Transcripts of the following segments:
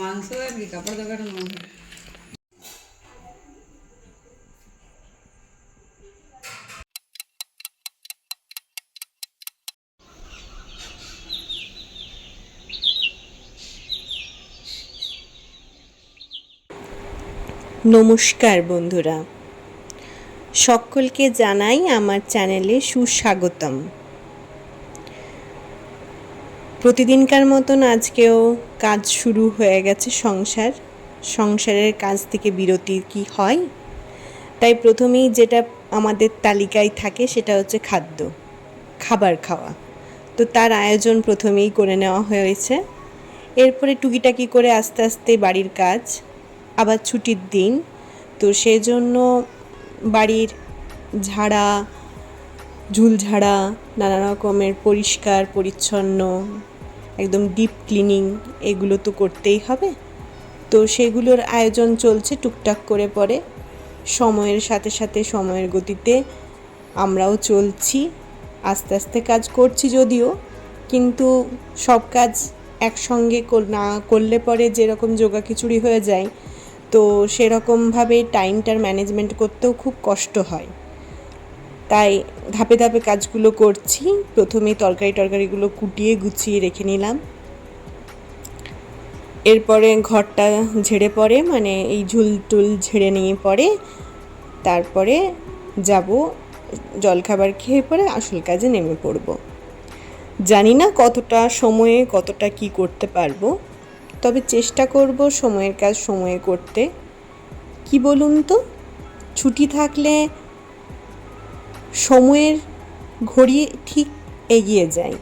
মাংস আর কাপড় দোকানের মাংস। নমস্কার বন্ধুরা সকলকে জানাই আমার চ্যানেলে সুস্বাগতম। প্রতিদিনকার মতন আজকেও কাজ শুরু হয়ে গেছে সংসার। সংসারের কাজ থেকে বিরতি কি হয়? তাই প্রথমেই যেটা আমাদের তালিকায় থাকে সেটা হচ্ছে খাদ্য, খাবার খাওয়া। তো তার আয়োজন প্রথমেই করে নেওয়া হয়েছে। এরপরে টুকিটাকি করে আস্তে আস্তে বাড়ির কাজ, আবার ছুটির দিন। তো সেজন্য বাড়ির ঝাড়া, ঝুলঝাড়া, নানা রকমের পরিষ্কার, পরিচ্ছন্ন একদম ডিপ ক্লিনিং এগুলো তো করতেই হবে। তো সেগুলোর আয়োজন চলছে, টুকটাক করে পরে। সময়ের সাথে সাথে সময়ের গতিতে আমরাও চলছি। আস্তে আস্তে কাজ করছি যদিও, কিন্তু সব কাজ একসঙ্গে না করলে পরে যেরকম যোগা খিচুড়ি হয়ে যায়, তো সেরকমভাবে টাইমটার ম্যানেজমেন্ট করতেও খুব কষ্ট হয়। তাই ধাপে ধাপে কাজগুলো করছি। প্রথমে তরকারি টরকারিগুলো কুটিয়ে গুছিয়ে রেখে নিলাম। এরপরে ঘরটা ঝেড়ে পড়ে মানে এই ঝুল টুল ঝেড়ে নিয়ে পরে তারপরে যাব জলখাবার খেয়ে পরে আসল কাজে নেমে পড়ব। জানি না কতটা সময়ে কতটা কি করতে পারব, তবে চেষ্টা করব সময়ের কাজ সময়ে করতে। কি বলুন তো? ছুটি থাকলে সময়ের ঘড়ি ঠিক এগিয়ে যায়।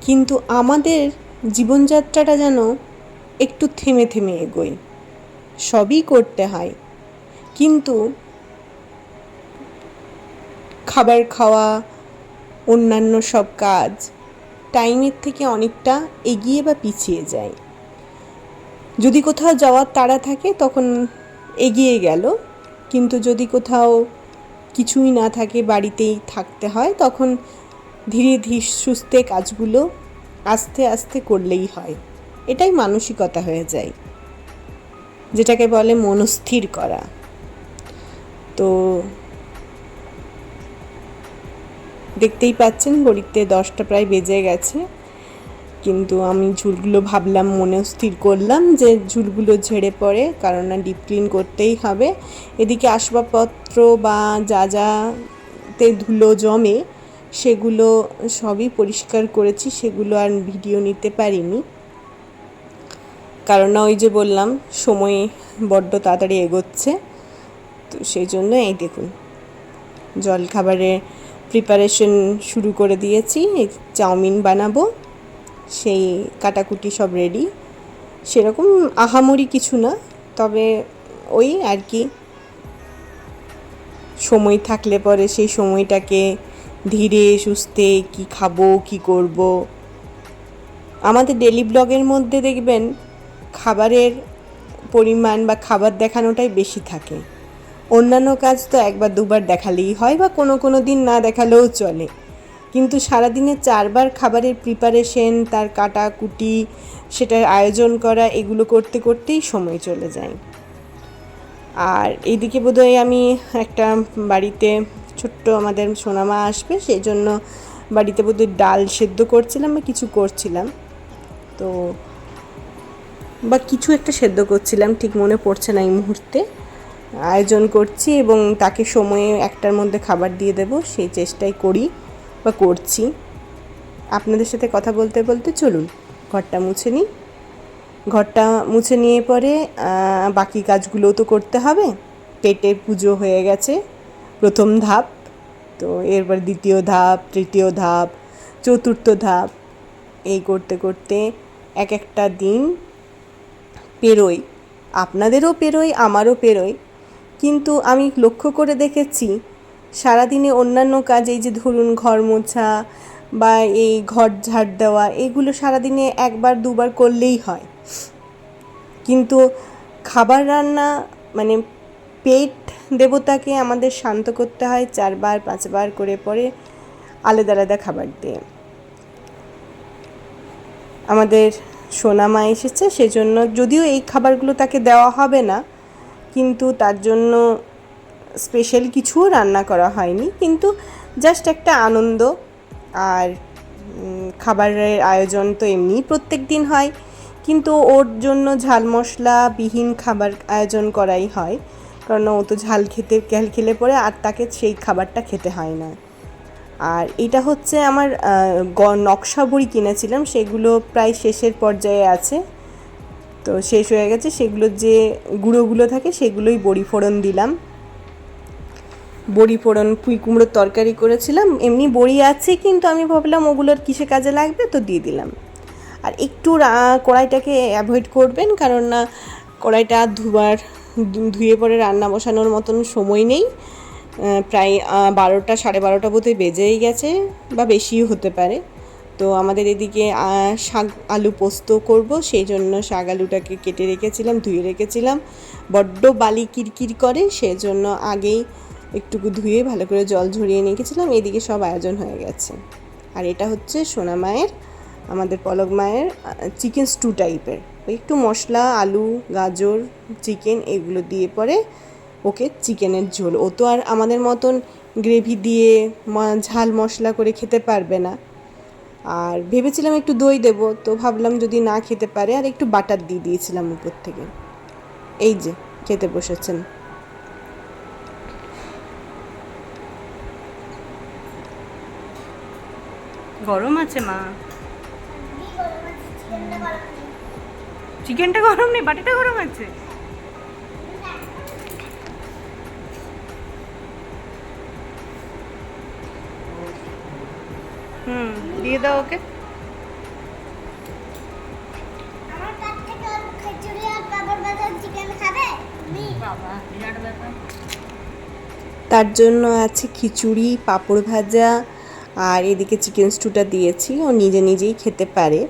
কিন্তু আমাদের জীবনযাত্রাটা যেন একটু থেমে থেমে এগোয়। সবই করতে হয়। কিন্তু খাবার খাওয়া, অন্যান্য সব কাজ টাইমের থেকে অনেকটা এগিয়ে বা পিছিয়ে যায়। যদি কোথাও যাওয়ার তাড়া থাকে তখন এগিয়ে গেল। কিন্তু যদি কোথাও কিছুই না থাকে, বাড়িতেই থাকতে হয়, তখন ধীরে ধীরে সুস্থে কাজগুলো আস্তে আস্তে করলেই হয়। এটাই মানসিকতা হয়ে যায়, যেটাকে বলে মনস্থির করা। তো দেখতেই পাচ্ছেন ঘড়িতে দশটা প্রায় বেজে গেছে। কিন্তু আমি ঝুলগুলো ভাবলাম মনে স্থির করলাম যে ঝুলগুলো ঝেড়ে পড়ে, কারণ না ডিপ ক্লিন করতেই হবে। এদিকে আসবাবপত্র বা যা যাতে ধুলো জমে, সেগুলো সবই পরিষ্কার করেছি, সেগুলো আর ভিডিও নিতে পারিনি। কারণ না ওই যে বললাম, সময় বড্ড তাড়াতাড়ি এগোচ্ছে, তো সেই জন্য এই দেখুন, জলখাবারের প্রিপারেশন শুরু করে দিয়েছি চাউমিন বানাবো। সেই কাটাকুটি সব রেডি সেরকম আহামরি কিছু না, তবে ওই আর কি। সময় থাকলে পরে সেই সময়টাকে ধীরে সুস্থে কি খাব, কি করব। আমাদের ডেলি ব্লগের মধ্যে দেখবেন, খাবারের পরিমাণ বা খাবার দেখানোটাই বেশি থাকে। অন্যান্য কাজ তো একবার দুবার দেখালেই হয় বা কোনো কোনো দিন না দেখালেও চলে। কিন্তু সারাদিনে চারবার খাবারের প্রিপারেশন তার কাটাকুটি, সেটার আয়োজন করা, এগুলো করতে করতেই সময় চলে যায়। আর এইদিকে বোধহয় আমি একটা বাড়িতে ছোট্ট আমাদের সোনামা আসবে সেই জন্য বাড়িতে বোধহয় ডাল সেদ্ধ করছিলাম বা কিছু করছিলাম। তো বা কিছু একটা সেদ্ধ করছিলাম, ঠিক মনে পড়ছে না এই মুহূর্তে। আয়োজন করছি এবং তাকে সময়ে একটার মধ্যে খাবার দিয়ে দেব, সেই চেষ্টাই করি। বা করছি। আপনাদের সাথে কথা বলতে বলতে চলুন, ঘরটা মুছে নিই। ঘরটা মুছে নিয়ে পরে বাকি কাজগুলোও তো করতে হবে। পেটে পুজো হয়ে গেছে, প্রথম ধাপ। তো এরপর দ্বিতীয় ধাপ, তৃতীয় ধাপ, চতুর্থ ধাপ। এই করতে করতে এক একটা দিন পেরোই। আপনাদেরও পেরোই, আমারও পেরোই। কিন্তু আমি লক্ষ্য করে দেখেছি সারাদিনে অন্যান্য কাজ, এই যে ধরুন ঘর মোছা বা এই ঘর ঝাড় দেওয়া, এগুলো সারাদিনে একবার, দুবার করলেই হয়। কিন্তু খাবার রান্না মানে পেট দেবতাকে আমাদের শান্ত করতে হয়, চারবার, পাঁচবার করে পরে আলাদা আলাদা খাবার দিয়ে। আমাদের সোনা মা এসেছে, সেজন্য যদিও এই খাবারগুলো তাকে দেওয়া হবে না, কিন্তু তার জন্য স্পেশাল কিছুও রান্না করা হয়নি, কিন্তু জাস্ট একটা আনন্দ আর খাবারের আয়োজন তো এমনিই প্রত্যেক দিন হয়, কিন্তু ওর জন্য ঝাল মশলা বিহীন খাবার আয়োজন করাই হয়, কারণ ও তো ঝাল খেতে, ঝাল খেলে পরে আর তাকে সেই খাবারটা খেতে হয় না। আর এটা হচ্ছে আমার নকশা বড়ি কিনেছিলাম, সেগুলো প্রায় শেষের পর্যায়ে আছে। তো শেষ হয়ে গেছে সেগুলোর যে গুঁড়োগুলো থাকে, সেগুলোই বড়ি ফোড়ন দিলাম। বড়ি ফোড়ন, পুঁই কুমড়োর তরকারি করেছিলাম। এমনি বড়ি আছে, কিন্তু আমি ভাবলাম ওগুলোর কিসে কাজে লাগবে, তো দিয়ে দিলাম। আর একটু কড়াইটাকে অ্যাভয়েড করবেন, কারণ না, কড়াইটা ধুবার ধুয়ে পরে রান্না বসানোর মতন সময় নেই। প্রায় বারোটা, সাড়ে বারোটা বোধহয় বেজেই গেছে, বা বেশিও হতে পারে। তো আমাদের এদিকে শাক আলু পোস্ত করব, সেই জন্য শাক আলুটাকে কেটে রেখেছিলাম, ধুয়ে রেখেছিলাম। বড্ড বালি কিরকির করে, সেই জন্য আগেই একটুকু ধুয়ে ভালো করে জল ঝরিয়ে রেখেছিলাম এদিকে সব আয়োজন হয়ে গেছে। আর এটা হচ্ছে সোনা মায়ের, আমাদের পলক মায়ের চিকেন স্টু টাইপের একটু মশলা, আলু, গাজর চিকেন এগুলো দিয়ে পরে ওকে চিকেনের ঝোল। ও তো আর আমাদের মতন গ্রেভি দিয়ে ঝাল মশলা করে খেতে পারবে না। আর ভেবেছিলাম একটু দই দেবো, তো ভাবলাম যদি না খেতে পারে, আর একটু বাটার দিয়ে দিয়েছিলাম উপর থেকে। এই যে, খেতে বসেছেন। গরম আছে মা। চিকেনটা গরম নেই বাটিটা গরম আছে। হুম দিয়ে দাও ওকে। তার জন্য আছে খিচুড়ি পাঁপড় ভাজা আর এদিকে চিকেন স্টুটা দিয়েছি। ও নিজে নিজেই খেতে পারে।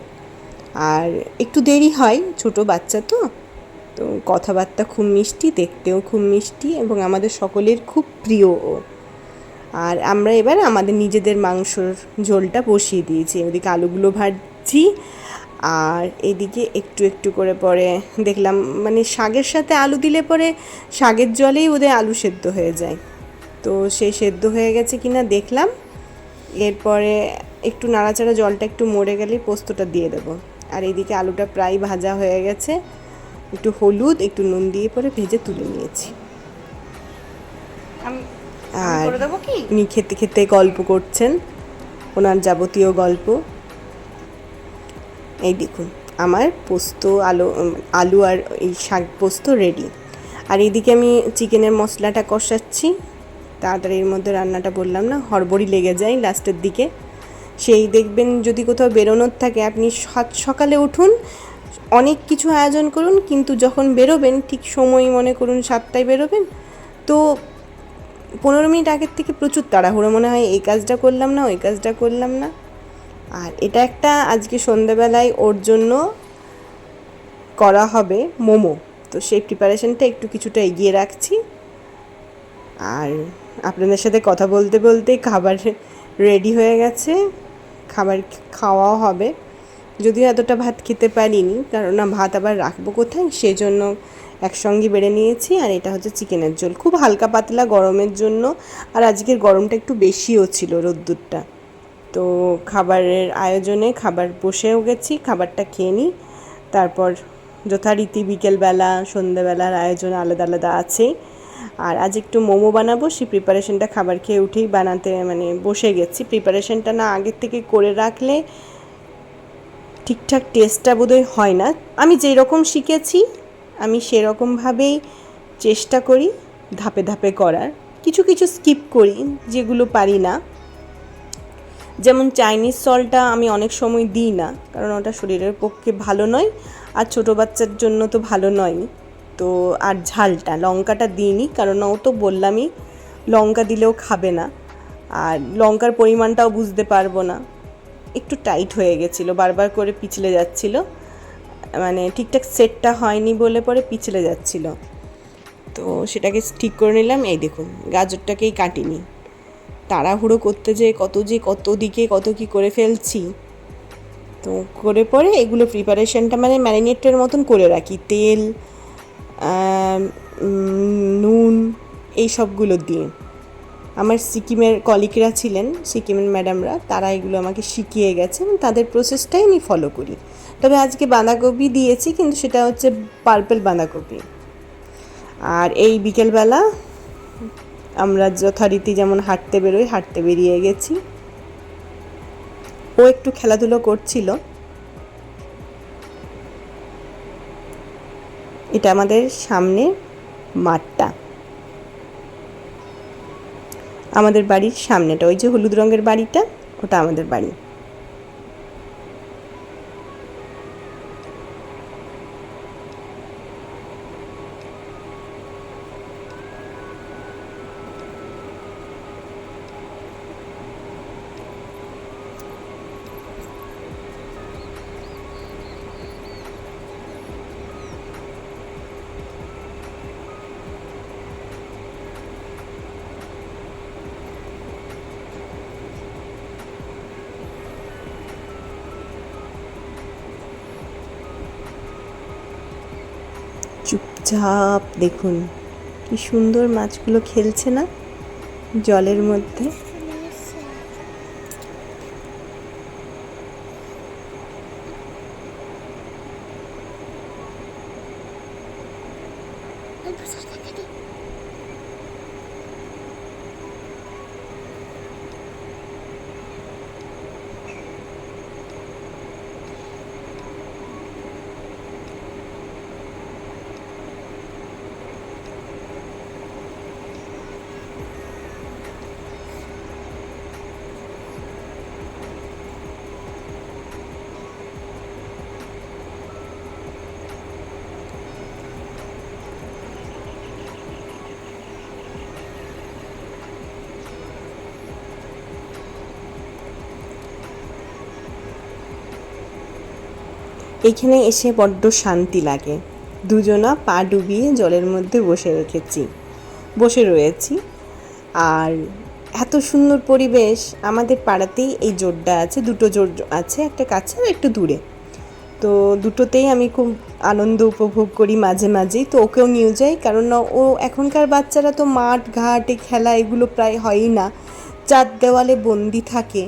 আর একটু দেরি হয়, ছোট বাচ্চা তো। তো কথাবার্তা খুব মিষ্টি, দেখতেও খুব মিষ্টি এবং আমাদের সকলের খুব প্রিয় ও। আর আমরা এবার আমাদের নিজেদের মাংসর ঝোলটা বসিয়ে দিয়েছি। ওদিকে আলুগুলো ভাজছি আর এদিকে একটু একটু করে পরে দেখলাম মানে শাকের সাথে আলু দিলে পরে শাকের জলেই ওদের আলু সেদ্ধ হয়ে যায়। তো সেই সেদ্ধ হয়ে গেছে কিনা দেখলাম। এরপরে একটু নাড়াচাড়া জলটা একটু মরে গেলে পোস্তটা দিয়ে দেবো। আর এদিকে আলুটা প্রায় ভাজা হয়ে গেছে। একটু হলুদ একটু নুন দিয়ে পরে ভেজে তুলে নিয়েছি। আর উনি খেতে খেতে গল্প করছেন। ওনার যাবতীয় গল্প। এই দেখুন আমার পোস্ত আলু আলু আর এই শাক পোস্ত রেডি আর এদিকে আমি চিকেনের মশলাটা কষাচ্ছি। তাড়াতাড়ি এর মধ্যে রান্নাটা বললাম না, হড়বড়ি লেগে যায় লাস্টের দিকে। সেই দেখবেন যদি কোথাও বেরোনোর থাকে, আপনি সাত সকালে উঠুন, অনেক কিছু আয়োজন করুন, কিন্তু যখন বেরোবেন, ঠিক সময় মনে করুন সাতটায় বেরোবেন, তো পনেরো মিনিট আগের থেকে প্রচুর তাড়াহুড়ো। মনে হয় এই কাজটা করলাম না, ওই কাজটা করলাম না। আর এটা একটা আজকে সন্ধ্যাবেলায় ওর জন্য করা হবে মোমো। তো সেই প্রিপারেশনটা একটু কিছুটা এগিয়ে রাখছি। আর আপনাদের সাথে কথা বলতে বলতে খাবার রেডি হয়ে গেছে। খাবার খাওয়াও হবে। যদিও এতটা ভাত খেতে পারিনি, কারণ না, ভাত আবার রাখব কোথায়? সেই জন্য একসঙ্গে বেড়ে নিয়েছি, আর এটা হচ্ছে চিকেনের ঝোল। খুব হালকা পাতলা গরমের জন্য, আর আজকের গরমটা একটু বেশিও ছিল রোদ্দুরটা। তো খাবারের আয়োজনে খাবার বসেও গেছি, খাবারটা খেয়ে নিই। তারপর যথারীতি বিকেলবেলা, সন্ধ্যেবেলার আয়োজন আলাদা আলাদা আছেই আর আজ একটু মোমো বানাবো, সেই প্রিপারেশনটা খাবার খেয়ে উঠেই বানাতে মানে বসে গেছি। প্রিপারেশনটা না আগের থেকে করে রাখলে ঠিকঠাক টেস্টটা বোধহয় হয় না। আমি যেই রকম শিখেছি, আমি সেরকমভাবেই চেষ্টা করি ধাপে ধাপে করার। কিছু কিছু স্কিপ করি যেগুলো পারি না। যেমন চাইনিজ সলটা আমি অনেক সময় দিই না, কারণ ওটা শরীরের পক্ষে ভালো নয়, আর ছোটো বাচ্চার জন্য তো ভালো নয় তো আর ঝালটা, লঙ্কাটা দিইনি কারণ ও তো বললামই লঙ্কা দিলেও খাবে না। আর লঙ্কার পরিমাণটাও বুঝতে পারব না। একটু টাইট হয়ে গেছিল, বারবার করে পিছলে যাচ্ছিল। মানে ঠিকঠাক সেটটা হয়নি বলে পরে পিছলে যাচ্ছিল। তো সেটাকে ঠিক করে নিলাম। এই দেখুন, গাজরটাকেই কাটিনি। তাড়াহুড়ো করতে যে কত যে কত দিকে কত কি করে ফেলছি। তো করে পরে এগুলো প্রিপারেশনটা মানে ম্যারিনেটের মতন করে রাখি। তেল নুন এই সবগুলো দিয়ে। আমার সিকিমের কলিকরা ছিলেন, সিকিমের ম্যাডামরা, তারা এগুলো আমাকে শিখিয়ে গেছেন, তাদের প্রসেসটাই আমি ফলো করি। তবে আজকে বাঁধাকপি দিয়েছি, কিন্তু সেটা হচ্ছে পার্পেল বাঁধাকপি। আর এই বিকেলবেলা আমরা যথারীতি যেমন হাঁটতে বেরোই, হাঁটতে বেরিয়ে গেছি। ও একটু খেলাধুলো করছিল। এটা আমাদের সামনে মাঠটা। আমাদের বাড়ির সামনেটা, ওই যে হলুদ রঙের বাড়িটা, ওটা আমাদের বাড়ি। চুপচাপ দেখুন কি সুন্দর মাছগুলো খেলছে না জলের মধ্যে। এইখানে এসে বড্ড শান্তি লাগে। দুজনা পা ডুবিয়ে জলের মধ্যে বসে রেখেছি, বসে রয়েছি। আর এত সুন্দর পরিবেশ, আমাদের পাড়াতেই এই জোরটা আছে, দুটো জোর আছে, একটা কাছে আর একটু দূরে। তো দুটোতেই আমি খুব আনন্দ উপভোগ করি মাঝে মাঝেই, তো ওকেও নিয়ে যাই, কারণ ও এখনকার বাচ্চারা তো মাঠ, ঘাটে খেলা এগুলো প্রায় হয়ই না। চার দেওয়ালে বন্দি থাকে,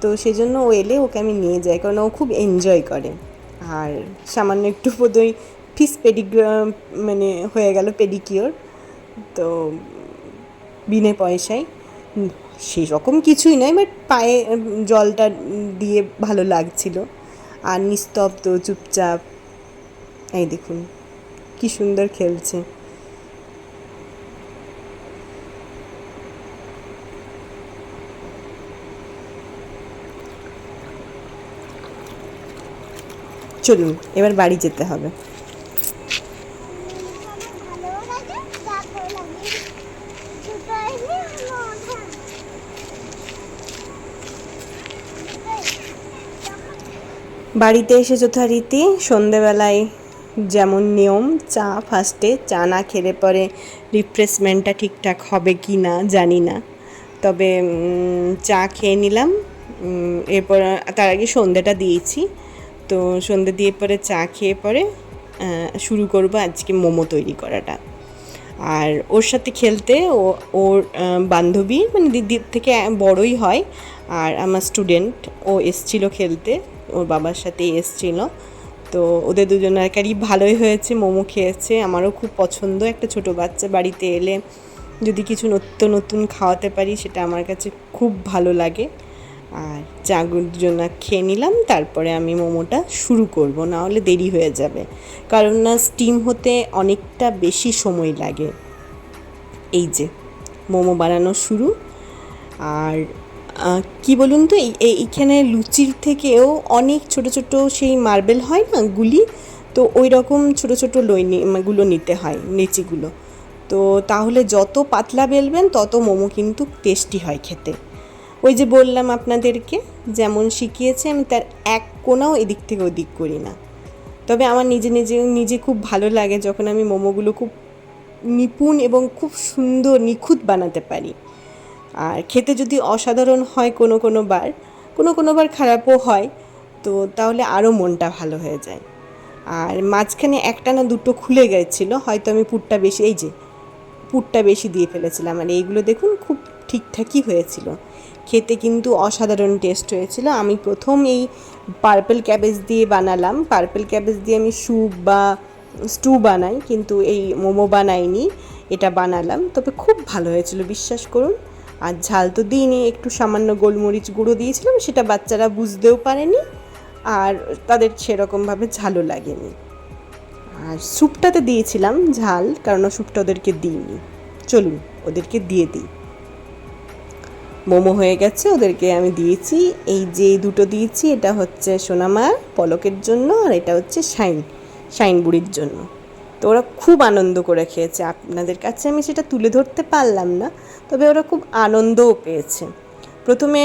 তো সেজন্য ও এলে ওকে আমি নিয়ে যাই, কারণ ও খুব এনজয় করে। আর সামান্য একটু বোধহয় ফিস পেডিগ্রাম মানে হয়ে গেল পেডিকিওর তো বিনে পয়সায়। সেই রকম কিছুই নয় বাট পায়ে জলটা দিয়ে ভালো লাগছিল। আর নিস্তব্ধ, চুপচাপ, এই দেখুন, কি সুন্দর খেলছে। চলুন, এবার বাড়ি যেতে হবে। বাড়িতে এসে যথারীতি সন্ধেবেলায় যেমন নিয়ম, চা ফার্স্টে চা না খেলে পরে রিফ্রেশমেন্টটা ঠিকঠাক হবে কি না জানি না। তবে চা খেয়ে নিলাম। এরপর, তার আগে সন্ধেটা দিয়েছি। তো সন্ধে দিয়ে পরে চা খেয়ে পরে শুরু করব আজকে মোমো তৈরি করাটা। আর ওর সাথে খেলতে ও, ওর বান্ধবী মানে দিদির থেকে বড়ই হয়, আর আমার স্টুডেন্ট, ও এসছিল খেলতে, ওর বাবার সাথেই এসছিল। তো ওদের দুজনেরকারই ভালোই হয়েছে, মোমো খেয়েছে। আমারও খুব পছন্দ একটা ছোট বাচ্চা বাড়িতে এলে যদি কিছু নতুন নতুন খাওয়াতে পারি, সেটা আমার কাছে খুব ভালো লাগে। আর চাগুর জন্য খেয়ে নিলাম, তারপরে আমি মোমোটা শুরু করব না হলে দেরি হয়ে যাবে। কারণ না স্টিম হতে অনেকটা বেশি সময় লাগে। এই যে, মোমো বানানো শুরু। আর কি বলুন তো, এই- এই- এইখানে লুচির থেকেও অনেক ছোট ছোট সেই মার্বেল হয় না, গুলি? তো ওই রকম ছোট ছোট লই গুলো নিতে হয়, লিচিগুলো। তো তাহলে যত পাতলা বেলবেন, তত মোমো কিন্তু টেস্টি হয় খেতে। ওই যে বললাম আপনাদেরকে, যেমন শিখিয়েছে, আমি তার এক কোনাও এদিক থেকে ওদিক করি না। তবে আমার নিজে নিজে নিজে খুব ভালো লাগে যখন আমি মোমোগুলো খুব নিপুণ এবং খুব সুন্দর, নিখুঁত বানাতে পারি। আর খেতে যদি অসাধারণ হয় কোনো কোনো বার, কোনো কোনো বার খারাপও হয়, তো তাহলে আরও মনটা ভালো হয়ে যায়। আর মাঝখানে একটা না দুটো খুলে গেছিল, হয়তো আমি পুরটা বেশি, এই যে পুরটা বেশি দিয়ে ফেলেছিলাম। আর এইগুলো দেখুন, খুব ঠিকঠাকই হয়েছিল। খেতে কিন্তু অসাধারণ টেস্ট হয়েছিল। আমি প্রথম এই পার্পল ক্যাবেজ দিয়ে বানালাম। পার্পল ক্যাবেজ দিয়ে আমি স্যুপ বা স্টু বানাই, কিন্তু এই মোমো বানাইনি, এটা বানালাম। তবে খুব ভালো হয়েছিল, বিশ্বাস করুন। আর ঝাল তো দিইনি, একটু সামান্য গোলমরিচ গুঁড়ো দিয়েছিলাম, সেটা বাচ্চারা বুঝতেও পারেনি, আর তাদের সেরকমভাবে ঝালও লাগেনি। আর স্যুপটাতে দিয়েছিলাম ঝাল, কারণ স্যুপটা ওদেরকে দিইনি। চলুন, ওদেরকে দিয়ে দিই। মোমো হয়ে গেছে, ওদেরকে আমি দিয়েছি। এই যে দুটো দিয়েছি, এটা হচ্ছে সোনামা পলকের জন্য, আর এটা হচ্ছে শাইন শাইন বুড়ির জন্য। তো ওরা খুব আনন্দ করে খেয়েছে। আপনাদের কাছে আমি সেটা তুলে ধরতে পারলাম না, তবে ওরা খুব আনন্দও পেয়েছে। প্রথমে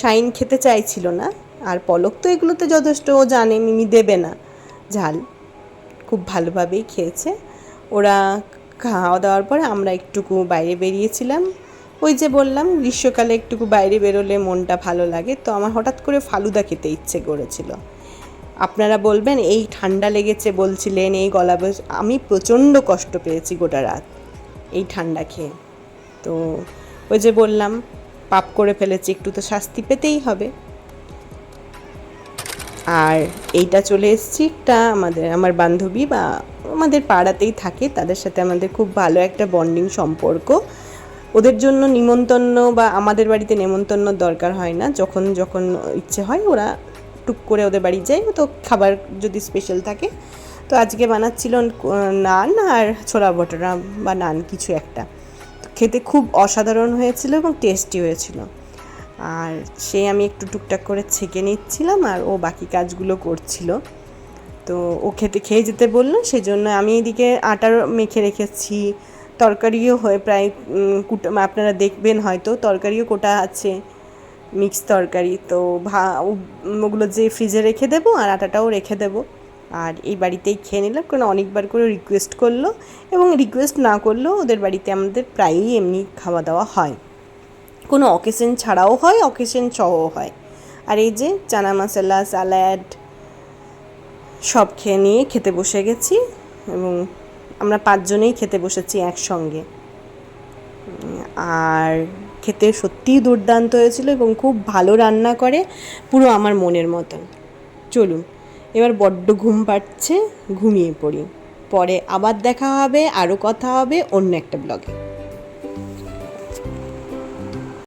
শাইন খেতে চাইছিল না, আর পলক তো এগুলোতে যথেষ্ট, ও জানে, মিমি দেবে না। ঝাল, খুব ভালোভাবেই খেয়েছে। ওরা খাওয়া দাওয়ার পরে আমরা একটুকু বাইরে বেরিয়েছিলাম। ওই যে বললাম, গ্রীষ্মকালে একটুকু বাইরে বেরোলে মনটা ভালো লাগে, তো আমার হঠাৎ করে ফালুদা খেতে ইচ্ছে করেছিল। আপনারা বলবেন, এই ঠান্ডা লেগেছে বলছিলেন, এই গলা আমি প্রচণ্ড কষ্ট পেয়েছি গোটা রাত এই ঠান্ডা খেয়ে। তো ওই যে বললাম, পাপ করে ফেলেছি, একটু তো শাস্তি পেতেই হবে। আর এইটা চলে এসেছি একটা আমাদের, আমার বান্ধবী বা আমাদের পাড়াতেই থাকে, তাদের সাথে আমাদের খুব ভালো একটা বন্ডিং সম্পর্ক। ওদের জন্য নিমন্তন্ন বা আমাদের বাড়িতে নেমন্তন্ন দরকার হয় না। যখন যখন ইচ্ছে হয় ওরা টুক করে ওদের বাড়ি যায়। তো খাবার যদি স্পেশাল থাকে, তো আজকে বানাচ্ছিল নান আর ছোলা বটরা বা নান কিছু একটা। খেতে খুব অসাধারণ হয়েছিল এবং টেস্টি হয়েছিল। আর সে আমি একটু টুকটাক করে ছেঁকে নিচ্ছিলাম আর ও বাকি কাজগুলো করছিল। তো ও খেতে, খেয়ে যেতে বলল, সেজন্য আমি এদিকে আটার মেখে রেখেছি তরকারিও হয়ে প্রায় কুটা, আপনারা দেখবেন হয়তো তরকারিও কোটা আছে, মিক্স তরকারি। তো ভা ওগুলো যে ফ্রিজে রেখে দেবো আর আটাটাও রেখে দেবো। আর এই বাড়িতেই খেয়ে নিলাম কারণ অনেকবার করে রিকোয়েস্ট করল এবং রিকোয়েস্ট না করলেও ওদের বাড়িতে আমাদের প্রায়ই এমনি খাওয়া দাওয়া হয়। কোনো অকেশন ছাড়াও হয় অকেশন সহও হয়। আর এই যে চানা মশলা স্যালাড সব খেয়ে নিয়ে খেতে বসে গেছি এবং আমরা পাঁচজনেই খেতে বসেছি একসঙ্গে। আর খেতে সত্যিই দুর্দান্ত হয়েছিল এবং খুব ভালো রান্না করে পুরো আমার মনের মতন। চলুন, এবার বড্ড ঘুম পাচ্ছে, ঘুমিয়ে পড়ি। পরে আবার দেখা হবে আরও কথা হবে, অন্য একটা ব্লগে।